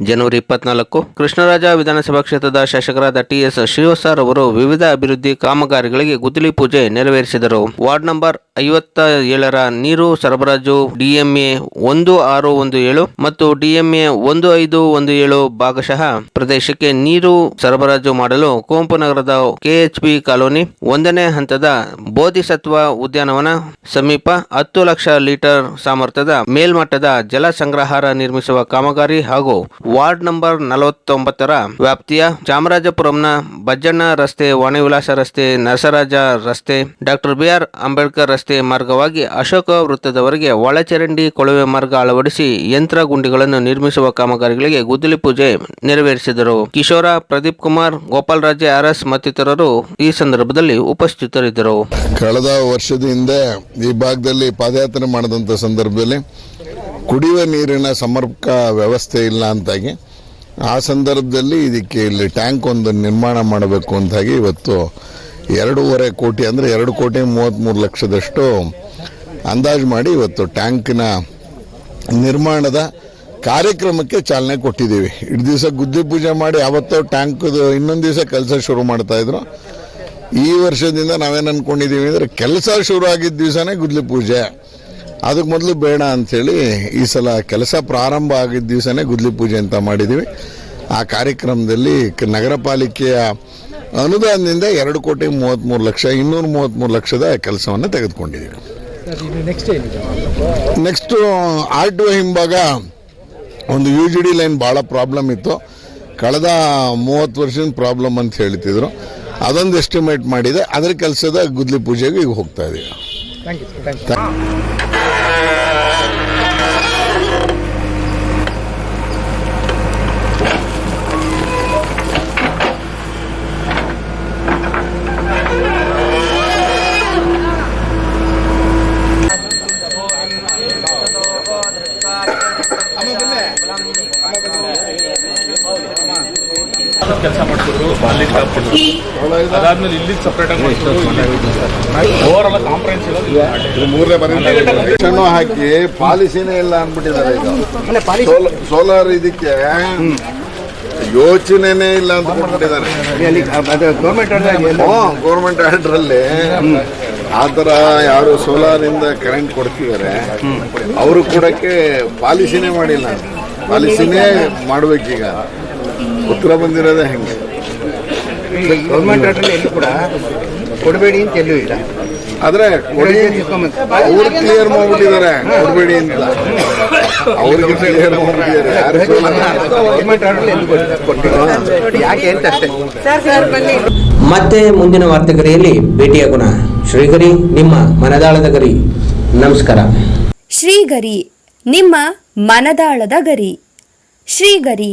ಜನವರಿ ಇಪ್ಪತ್ನಾಲ್ಕು, ಕೃಷ್ಣರಾಜ ವಿಧಾನಸಭಾ ಕ್ಷೇತ್ರದ ಶಾಸಕರಾದ ಟಿ ಎಸ್ ಶ್ರೀವತ್ಸರ್ ಅವರು ವಿವಿಧ ಅಭಿವೃದ್ಧಿ ಕಾಮಗಾರಿಗಳಿಗೆ ಗುದ್ದಲಿ ಪೂಜೆ ನೆರವೇರಿಸಿದರು. ವಾರ್ಡ್ ನಂಬರ್ ಐವತ್ತ ಏಳರ ನೀರು ಸರಬರಾಜು, ಡಿಎಂಎ ಒಂದು ಆರು ಒಂದು ಏಳು ಮತ್ತು ಡಿಎಂಎ ಒಂದು ಐದು ಒಂದು ಏಳು ಭಾಗಶಃ ಪ್ರದೇಶಕ್ಕೆ ನೀರು ಸರಬರಾಜು ಮಾಡಲು ಕುವೆಂಪು ನಗರದ ಕೆಎಚ್ಪಿ ಕಾಲೋನಿ ಒಂದನೇ ಹಂತದ ಬೋಧಿಸತ್ವ ಉದ್ಯಾನವನ ಸಮೀಪ ಹತ್ತು ಲಕ್ಷ ಲೀಟರ್ ಸಾಮರ್ಥ್ಯದ ಮೇಲ್ಮಟ್ಟದ ಜಲ ಸಂಗ್ರಹಾರ ನಿರ್ಮಿಸುವ ಕಾಮಗಾರಿ ಹಾಗೂ ವಾರ್ಡ್ ನಂಬರ್ ನಲವತ್ತೊಂಬತ್ತರ ವ್ಯಾಪ್ತಿಯ ಚಾಮರಾಜಪುರಂನ ಬಜ್ಜಣ್ಣ ರಸ್ತೆ, ವಾಣಿವಿಲಾಸ ರಸ್ತೆ, ನರಸರಾಜ ರಸ್ತೆ, ಡಾಕ್ಟರ್ ಬಿಆರ್ ಅಂಬೇಡ್ಕರ್ ರಸ್ತೆ ಮಾರ್ಗವಾಗಿ ಅಶೋಕ ವೃತ್ತದವರೆಗೆ ಒಳಚರಂಡಿ ಕೊಳವೆ ಮಾರ್ಗ ಅಳವಡಿಸಿ ಯಂತ್ರ ಗುಂಡಿಗಳನ್ನು ನಿರ್ಮಿಸುವ ಕಾಮಗಾರಿಗಳಿಗೆ ಗುದ್ದಲಿ ಪೂಜೆ ನೆರವೇರಿಸಿದರು. ಕಿಶೋರ, ಪ್ರದೀಪ್ ಕುಮಾರ್, ಗೋಪಾಲ್ ಆರ್ ಅರಸ್ ಮತ್ತಿತರರು ಈ ಸಂದರ್ಭದಲ್ಲಿ ಉಪಸ್ಥಿತರಿದ್ದರು. ಕಳೆದ ವರ್ಷದಿಂದ ಈ ಭಾಗದಲ್ಲಿ ಪಾದಯಾತ್ರೆ ಮಾಡಿದಂಥ ಸಂದರ್ಭದಲ್ಲಿ ಕುಡಿಯುವ ನೀರಿನ ಸಮರ್ಪಕ ವ್ಯವಸ್ಥೆ ಇಲ್ಲ ಅಂತಾಗಿ, ಆ ಸಂದರ್ಭದಲ್ಲಿ ಇದಕ್ಕೆ ಇಲ್ಲಿ ಟ್ಯಾಂಕ್ ಒಂದು ನಿರ್ಮಾಣ ಮಾಡಬೇಕು ಅಂತಾಗಿ ಇವತ್ತು ಎರಡೂವರೆ ಕೋಟಿ, ಅಂದರೆ ಎರಡು ಕೋಟಿ ಮೂವತ್ತ್ಮೂರು ಲಕ್ಷದಷ್ಟು ಅಂದಾಜು ಮಾಡಿ ಇವತ್ತು ಟ್ಯಾಂಕಿನ ನಿರ್ಮಾಣದ ಕಾರ್ಯಕ್ರಮಕ್ಕೆ ಚಾಲನೆ ಕೊಟ್ಟಿದ್ದೀವಿ. ಇಡೀ ದಿವಸ ಗುದ್ದಿ ಪೂಜೆ ಮಾಡಿ ಯಾವತ್ತೋ ಟ್ಯಾಂಕ್ದು ಇನ್ನೊಂದು ದಿವಸ ಕೆಲಸ ಶುರು ಮಾಡ್ತಾ ಇದ್ರು. ಈ ವರ್ಷದಿಂದ ನಾವೇನು ಅಂದ್ಕೊಂಡಿದ್ದೀವಿ ಅಂದರೆ, ಕೆಲಸ ಶುರು ಆಗಿದ್ದ ದಿವಸನೇ ಗುದ್ಲಿ ಪೂಜೆ. ಅದಕ್ಕೆ ಮೊದಲು ಬೇಡ ಅಂಥೇಳಿ ಈ ಸಲ ಕೆಲಸ ಪ್ರಾರಂಭ ಆಗಿದ್ದ ದಿವಸನೇ ಗುದ್ಲಿ ಪೂಜೆ ಅಂತ ಮಾಡಿದ್ದೀವಿ ಆ ಕಾರ್ಯಕ್ರಮದಲ್ಲಿ ನಗರ ಪಾಲಿಕೆಯ ಅನುದಾನದಿಂದ ಎರಡು ಕೋಟಿ ಮೂವತ್ತ್ಮೂರು ಲಕ್ಷ ಇನ್ನೂರ ಮೂವತ್ತ್ಮೂರು ಲಕ್ಷದ ಕೆಲಸವನ್ನು ತೆಗೆದುಕೊಂಡಿದ್ದೀವಿ ನೆಕ್ಸ್ಟು ಆರ್ ಟು ಹಿಂಭಾಗ ಒಂದು ಯು ಜಿ ಡಿ ಲೈನ್ ಭಾಳ ಪ್ರಾಬ್ಲಮ್ ಇತ್ತು. ಕಳೆದ ಮೂವತ್ತು ವರ್ಷದ ಪ್ರಾಬ್ಲಮ್ ಅಂತ ಹೇಳ್ತಿದ್ರು. ಅದೊಂದು ಎಸ್ಟಿಮೇಟ್ ಮಾಡಿದೆ. ಅದರ ಕೆಲಸದ ಗುದ್ಲಿ ಪೂಜೆಗೆ ಈಗ ಹೋಗ್ತಾ ಇದೀವಿ. ಕೆಲಸ ಮಾಡ್ತಿದ್ರು. ಅಲ್ಲಿ ಅದಾದ್ಮೇಲೆ ಇಲ್ಲಿ ಸಪ್ರೇಟ್ ಆಗಿ ಓವರ್ ಆಲ್ ಕಾಂಪ್ರಹೆನ್ಸಿವ್ ಕನೆಕ್ಷನ್ ಹಾಕಿ ಪಾಲಿಸಿನೇ ಇಲ್ಲ ಅಂದ್ಬಿಟ್ಟಿದ್ದಾರೆ ಇದು ಸೋಲಾರ್ ಇದಕ್ಕೆ ಯೋಚನೆನೇ ಇಲ್ಲ ಅಂತ ಕೊಟ್ಬಿಟ್ಟಿದ್ದಾರೆ. ಗೌರ್ಮೆಂಟ್ ಆರ್ಡರ್ ಅಲ್ಲಿ ಆ ಥರ ಯಾರು ಸೋಲಾರ್ ಇಂದ ಕರೆಂಟ್ ಕೊಡ್ತಿದ್ದಾರೆ ಅವರು ಕೊಡಕ್ಕೆ ಪಾಲಿಸಿನೇ ಮಾಡಿಲ್ಲ. ಪಾಲಿಸಿನೇ ಮಾಡ್ಬೇಕೀಗ. ಉತ್ತರ ಬಂದಿರೋದೇ ಹೆಂಗೆ. ಗೌರ್ಮೆಂಟ್ ಆರ್ಡರ್ ಎಲ್ಲೂ ಕೂಡ ಕೊಡಬೇಡಿ ಅಂತ ಎಲ್ಲೂ ಇಲ್ಲ. ಆದ್ರೆ ಕೊಡಿ ಅವ್ರು ಕ್ಲಿಯರ್ ಮಾಡ್ಬಿಟ್ಟಿದ್ದಾರೆ. ಕೊಡಬೇಡಿ ಅಂತ ಅವ್ರಿಗೆ ಕ್ಲಿಯರ್ ಮಾಡ್ಬಿಟ್ಟಿದ್ದಾರೆ. ಯಾರು ಗೌರ್ಮೆಂಟ್ ಆರ್ಡರ್ ಎಲ್ಲೂ ಕೊಟ್ಟಿಲ್ಲ. ಯಾಕೆ ಅಂತ ಅಷ್ಟೇ. ಮತ್ತೆ ಮುಂದಿನ ವಾರ್ತೆಗರಿಯಲ್ಲಿ ಭೇಟಿಯಾಗೋಣ ಶ್ರೀಗರಿ ನಿಮ್ಮ ಮನದಾಳದ ಗರಿ. ನಮಸ್ಕಾರ. ಶ್ರೀಗರಿ ನಿಮ್ಮ ಮನದಾಳದ ಗರಿ. ಶ್ರೀಗರಿ